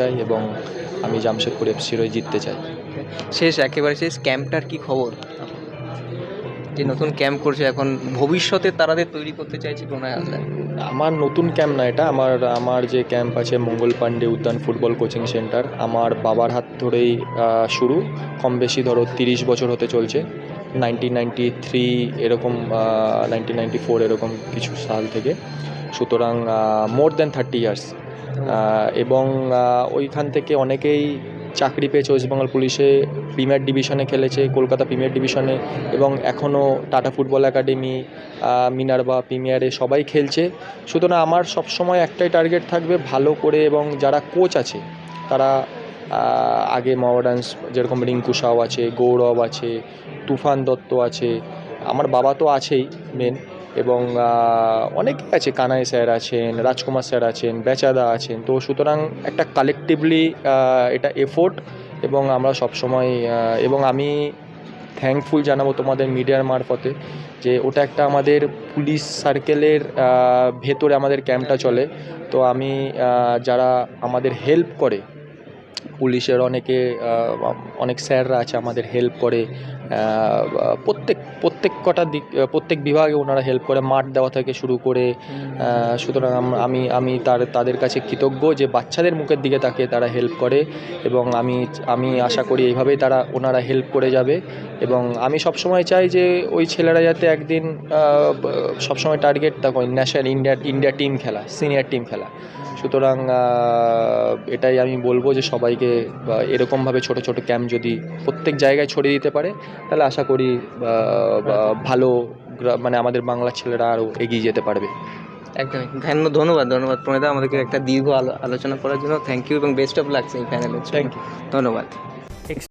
চাই এবং আমি জামশেদপুর এফসির হয়ে জিততে চাই। শেষ একেবারে শেষ ক্যাম্পটার কি খবর? যে নতুন ক্যাম্প করছে এখন ভবিষ্যতে তারাদের তৈরি করতে চাইছে আমার নতুন ক্যাম্প না এটা আমার আমার যে ক্যাম্প আছে মঙ্গল পাণ্ডে উদ্যান ফুটবল কোচিং সেন্টার আমার বাবার হাত ধরেই শুরু। কম বেশি ধরো তিরিশ বছর হতে চলছে। নাইনটিন নাইনটি থ্রি এরকম নাইনটিন নাইনটি ফোর এরকম কিছু সাল থেকে। সুতরাং মোর দ্যান থার্টি ইয়ার্স এবং ওইখান থেকে অনেকেই চাকরি পেয়েছে ওয়েস্ট বেঙ্গল পুলিশে প্রিমিয়ার ডিভিশনে খেলেছে কলকাতা প্রিমিয়ার ডিভিশনে এবং এখনও টাটা ফুটবল একাডেমি মিনারবা প্রিমিয়ারে সবাই খেলছে। সুতরাং আমার সবসময় একটাই টার্গেট থাকবে ভালো করে এবং যারা কোচ আছে, তারা আগে মহাডান্স যেরকম রিঙ্কু সাও আছে গৌরব আছে তুফান দত্ত আছে, আমার বাবা তো আছেই মেন এবং অনেকে আছে, কানাই স্যার আছেন, রাজকুমার স্যার আছেন, বেচাদা আছেন। তো সুতরাং একটা কালেকটিভলি এটা এফোর্ট এবং আমরা সবসময় এবং আমি থ্যাঙ্কফুল জানাব তোমাদের মিডিয়ার মারফতে যে ওটা একটা আমাদের পুলিশ সার্কেলের ভেতরে আমাদের ক্যাম্পটা চলে। তো আমি যারা আমাদের হেল্প করে পুলিশের অনেকে অনেক স্যাররা আছে আমাদের হেল্প করে। প্রত্যেক প্রত্যেক কটা দিক, প্রত্যেক বিভাগে ওনারা হেল্প করে, মাঠ দেওয়া থেকে শুরু করে। সুতরাং আমি আমি তার, তাদের কাছে কৃতজ্ঞ যে বাচ্চাদের মুখের দিকে তাকিয়ে তারা হেল্প করে এবং আমি আমি আশা করি এইভাবেই তারা ওনারা হেল্প করে যাবে। এবং আমি সবসময় চাই যে ওই ছেলেরা যাতে একদিন সবসময় টার্গেট থাকো ন্যাশনাল ইন্ডিয়া ইন্ডিয়া টিম খেলা সিনিয়র টিম খেলা। সুতরাং এটাই আমি বলব যে সবাইকে বা এরকমভাবে ছোট ছোট ক্যাম্প যদি প্রত্যেক জায়গায় ছড়িয়ে দিতে পারে তাহলে আশা করি ভালো মানে আমাদের বাংলার ছেলেরা আরও এগিয়ে যেতে পারবে। একদমই ধন্য ধন্যবাদ ধন্যবাদ প্রণেতা আমাদেরকে একটা দীর্ঘ আলো- আলোচনা করার জন্য। থ্যাংক ইউ এবং বেস্ট অফ লাগছে এই প্যানেলের থ্যাংক ইউ ধন্যবাদ।